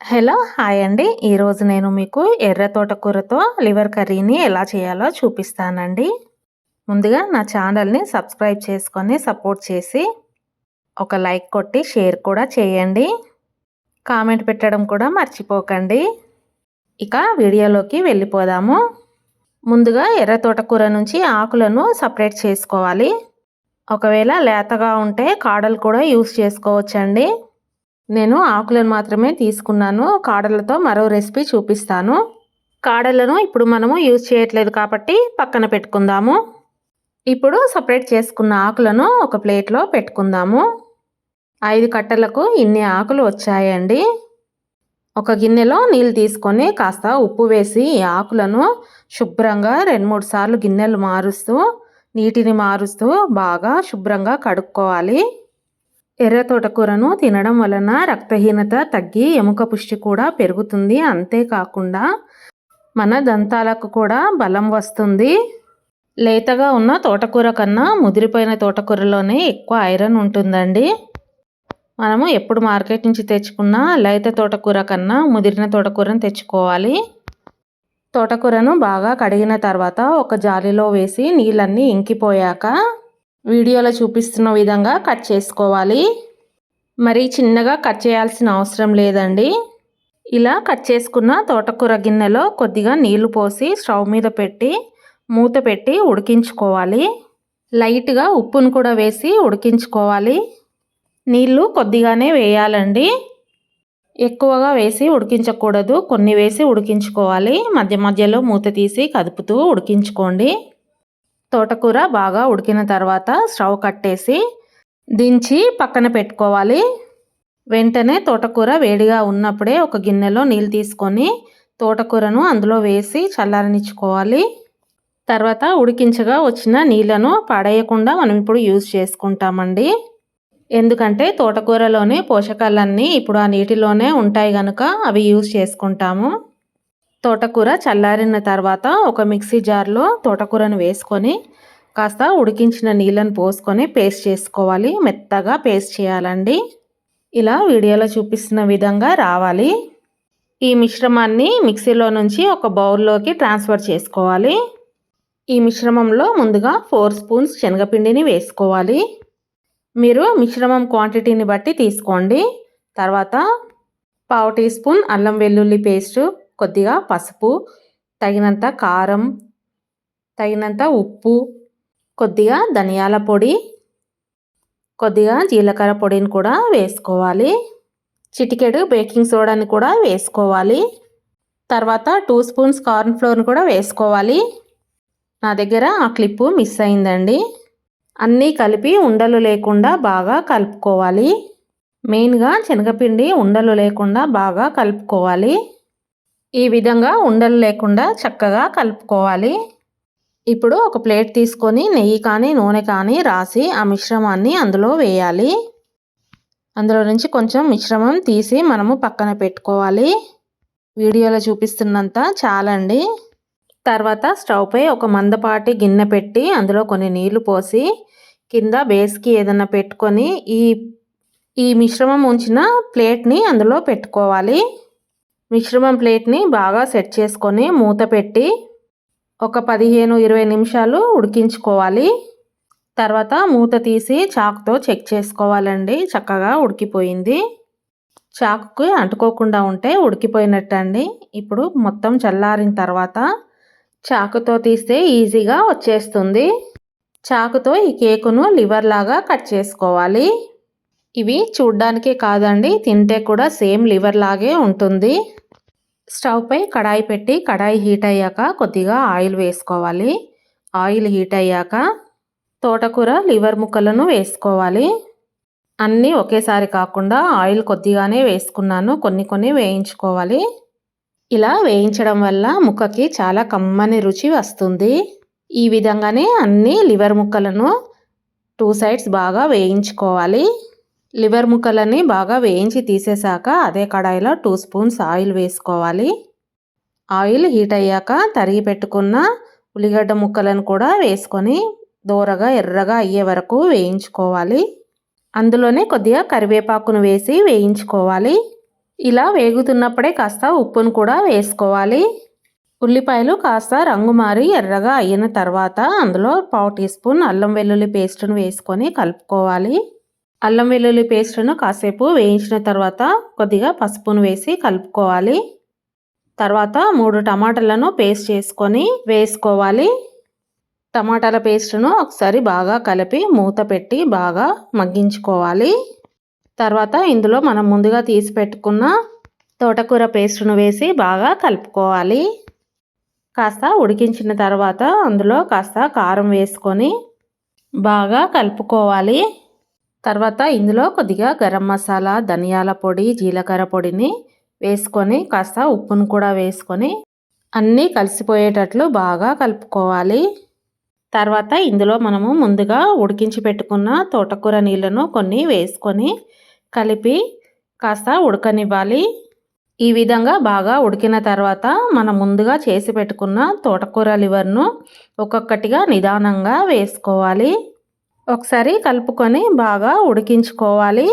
Hello hi అండి. ఈరోజు నేను మీకు ఎర్ర తోటకూరతో లివర్ కర్రీని ఎలా చేయాలో చూపిస్తానండి. ముందుగా నా ఛానల్ని సబ్స్క్రైబ్ చేసుకొని సపోర్ట్ చేసి ఒక లైక్ కొట్టి షేర్ కూడా చేయండి. కామెంట్ పెట్టడం కూడా మర్చిపోకండి. ఇక వీడియోలోకి వెళ్ళిపోదాము. ముందుగా ఎర్ర తోటకూర నుంచి ఆకులను సపరేట్ చేసుకోవాలి. ఒకవేళ లేతగా ఉంటే కాడలు కూడా యూస్ చేసుకోవచ్చండి. నేను ఆకులను మాత్రమే తీసుకున్నాను. కాడలతో మరో రెసిపీ చూపిస్తాను. కాడలను ఇప్పుడు మనము యూజ్ చేయట్లేదు కాబట్టి పక్కన పెట్టుకుందాము. ఇప్పుడు సపరేట్ చేసుకున్న ఆకులను ఒక ప్లేట్లో పెట్టుకుందాము. ఐదు కట్టలకు ఇన్ని ఆకులు వచ్చాయండి. ఒక గిన్నెలో నీళ్ళు తీసుకొని కాస్త ఉప్పు వేసి ఈ ఆకులను శుభ్రంగా రెండు మూడు సార్లు గిన్నెలు మారుస్తూ నీటిని మారుస్తూ బాగా శుభ్రంగా కడుక్కోవాలి. ఎర్ర తోటకూరను తినడం వలన రక్తహీనత తగ్గి ఎముక పుష్టి కూడా పెరుగుతుంది. అంతేకాకుండా మన దంతాలకు కూడా బలం వస్తుంది. లేతగా ఉన్న తోటకూర కన్నా ముదిరిపోయిన తోటకూరలోనే ఎక్కువ ఐరన్ ఉంటుందండి. మనము ఎప్పుడు మార్కెట్ నుంచి తెచ్చుకున్న లేత తోటకూర కన్నా ముదిరిన తోటకూరను తెచ్చుకోవాలి. తోటకూరను బాగా కడిగిన తర్వాత ఒక జాలిలో వేసి నీళ్ళన్నీ ఇంకిపోయాక వీడియోలో చూపిస్తున్న విధంగా కట్ చేసుకోవాలి. మరి చిన్నగా కట్ చేయాల్సిన అవసరం లేదండి. ఇలా కట్ చేసుకున్న తోటకూర గిన్నెలో కొద్దిగా నీళ్ళు పోసి స్టవ్ మీద పెట్టి మూత పెట్టి ఉడికించుకోవాలి. లైట్గా ఉప్పును కూడా వేసి ఉడికించుకోవాలి. నీళ్ళు కొద్దిగానే వేయాలండి. ఎక్కువగా వేసి ఉడికించకూడదు. కొన్ని వేసి ఉడికించుకోవాలి. మధ్య మధ్యలో మూత తీసి కదుపుతూ ఉడికించుకోండి. తోటకూర బాగా ఉడికిన తర్వాత స్టవ్ కట్టేసి దించి పక్కన పెట్టుకోవాలి. వెంటనే తోటకూర వేడిగా ఉన్నప్పుడే ఒక గిన్నెలో నీళ్ళు తీసుకొని తోటకూరను అందులో వేసి చల్లారనిచ్చుకోవాలి. తర్వాత ఉడికించగా వచ్చిన నీళ్ళను పాడేయకుండా మనం ఇప్పుడు యూజ్ చేసుకుంటామండి. ఎందుకంటే తోటకూరలోని పోషకాలన్నీ ఇప్పుడు ఆ నీటిలోనే ఉంటాయి కనుక అవి యూజ్ చేసుకుంటాము. తోటకూర చల్లారిన తర్వాత ఒక మిక్సీ జార్లో తోటకూరను వేసుకొని కాస్త ఉడికించిన నీళ్ళను పోసుకొని పేస్ట్ చేసుకోవాలి. మెత్తగా పేస్ట్ చేయాలండి. ఇలా వీడియోలో చూపిస్తున్న విధంగా రావాలి. ఈ మిశ్రమాన్ని మిక్సీలో నుంచి ఒక బౌల్లోకి ట్రాన్స్ఫర్ చేసుకోవాలి. ఈ మిశ్రమంలో ముందుగా ఫోర్ స్పూన్స్ శనగపిండిని వేసుకోవాలి. మీరు మిశ్రమం క్వాంటిటీని బట్టి తీసుకోండి. తర్వాత పావు టీ స్పూన్ అల్లం వెల్లుల్లి పేస్టు కొద్దిగా పసుపు తగినంత కారం తగినంత ఉప్పు కొద్దిగా ధనియాల పొడి కొద్దిగా జీలకర్ర పొడిని కూడా వేసుకోవాలి. చిటికెడు బేకింగ్ సోడాని కూడా వేసుకోవాలి. తర్వాత టూ స్పూన్స్ కార్న్ ఫ్లోర్ని కూడా వేసుకోవాలి. నా దగ్గర ఆ క్లిప్పు మిస్ అయిందండి. అన్నీ కలిపి ఉండలు లేకుండా బాగా కలుపుకోవాలి. మెయిన్గా శనగపిండి ఉండలు లేకుండా బాగా కలుపుకోవాలి. ఈ విధంగా ఉండలు లేకుండా చక్కగా కలుపుకోవాలి. ఇప్పుడు ఒక ప్లేట్ తీసుకొని నెయ్యి కానీ నూనె కానీ రాసి ఆ మిశ్రమాన్ని అందులో వేయాలి. అందులో నుంచి కొంచెం మిశ్రమం తీసి మనము పక్కన పెట్టుకోవాలి. వీడియోలో చూపిస్తున్నంత చాలండి. తర్వాత స్టవ్పై ఒక మందపాటి గిన్నె పెట్టి అందులో కొన్ని నీళ్ళు పోసి కింద బేస్కి ఏదైనా పెట్టుకొని ఈ ఈ మిశ్రమం ఉంచిన ప్లేట్ని అందులో పెట్టుకోవాలి. మిశ్రమం ప్లేట్ని బాగా సెట్ చేసుకొని మూత పెట్టి ఒక పదిహేను ఇరవై నిమిషాలు ఉడికించుకోవాలి. తర్వాత మూత తీసి చాకుతో చెక్ చేసుకోవాలండి. చక్కగా ఉడికిపోయింది. చాకుకి అంటుకోకుండా ఉంటే ఉడికిపోయినట్టు అండి ఇప్పుడు మొత్తం చల్లారిన తర్వాత చాకుతో తీస్తే ఈజీగా వచ్చేస్తుంది. చాకుతో ఈ కేకును లివర్ లాగా కట్ చేసుకోవాలి. ఇవి చూడ్డానికే కాదండి తింటే కూడా సేమ్ లివర్ లాగే ఉంటుంది. స్టవ్ పై కడాయి పెట్టి కడాయి హీట్ అయ్యాక కొద్దిగా ఆయిల్ వేసుకోవాలి. ఆయిల్ హీట్ అయ్యాక తోటకూర లివర్ ముక్కలను వేసుకోవాలి. అన్నీ ఒకేసారి కాకుండా ఆయిల్ కొద్దిగానే వేసుకున్నాను కొన్ని కొన్ని వేయించుకోవాలి. ఇలా వేయించడం వల్ల ముక్కకి చాలా కమ్మని రుచి వస్తుంది. ఈ విధంగానే అన్ని లివర్ ముక్కలను టూ సైడ్స్ బాగా వేయించుకోవాలి. లివర్ ముక్కలని బాగా వేయించి తీసేసాక అదే కడాయిలో టూ స్పూన్స్ ఆయిల్ వేసుకోవాలి. ఆయిల్ హీట్ అయ్యాక తరిగి పెట్టుకున్న ఉల్లిగడ్డ ముక్కలను కూడా వేసుకొని దూరగా ఎర్రగా అయ్యే వరకు వేయించుకోవాలి. అందులోనే కొద్దిగా కరివేపాకును వేసి వేయించుకోవాలి. ఇలా వేగుతున్నప్పుడే కాస్త ఉప్పును కూడా వేసుకోవాలి. ఉల్లిపాయలు కాస్త రంగు మారి ఎర్రగా అయిన తర్వాత అందులో పావు టీ స్పూన్ అల్లం వెల్లుల్లి పేస్ట్ను వేసుకొని కలుపుకోవాలి. అల్లం వెల్లుల్లి పేస్ట్ను కాసేపు వేయించిన తర్వాత కొద్దిగా పసుపును వేసి కలుపుకోవాలి. తర్వాత మూడు టమాటాలను పేస్ట్ చేసుకొని వేసుకోవాలి. టమాటాల పేస్ట్ను ఒకసారి బాగా కలిపి మూత పెట్టి బాగా మగ్గించుకోవాలి. తర్వాత ఇందులో మనం ముందుగా తీసి పెట్టుకున్న తోటకూర పేస్ట్ను వేసి బాగా కలుపుకోవాలి. కాస్త ఉడికించిన తర్వాత అందులో కాస్త కారం వేసుకొని బాగా కలుపుకోవాలి. తర్వాత ఇందులో కొద్దిగా గరం మసాలా ధనియాల పొడి జీలకర్ర పొడిని వేసుకొని కాస్త ఉప్పును కూడా వేసుకొని అన్నీ కలిసిపోయేటట్లు బాగా కలుపుకోవాలి. తర్వాత ఇందులో మనము ముందుగా ఉడికించి పెట్టుకున్న తోటకూర నీళ్ళను కొన్ని వేసుకొని కలిపి కాస్త ఉడకనివ్వాలి. ఈ విధంగా బాగా ఉడికిన తర్వాత మనం ముందుగా చేసి పెట్టుకున్న తోటకూర లివర్ను ఒక్కొక్కటిగా నిదానంగా వేసుకోవాలి. ఒకసారి కలుపుకొని బాగా ఉడికించుకోవాలి.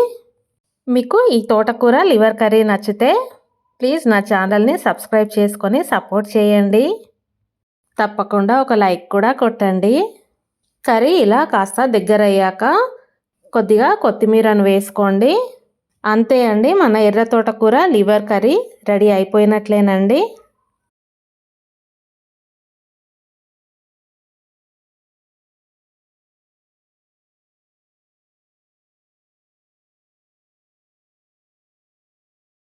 మీకు ఈ తోటకూర లివర్ కర్రీ నచ్చితే ప్లీజ్ నా ఛానల్ని సబ్స్క్రైబ్ చేసుకొని సపోర్ట్ చేయండి. తప్పకుండా ఒక లైక్ కూడా కొట్టండి. కర్రీ ఇలా కాస్త దగ్గర అయ్యాక కొద్దిగా కొత్తిమీరను వేసుకోండి. అంతే అండి మన ఎర్ర తోటకూర లివర్ కర్రీ రెడీ అయిపోయినట్లేనండి.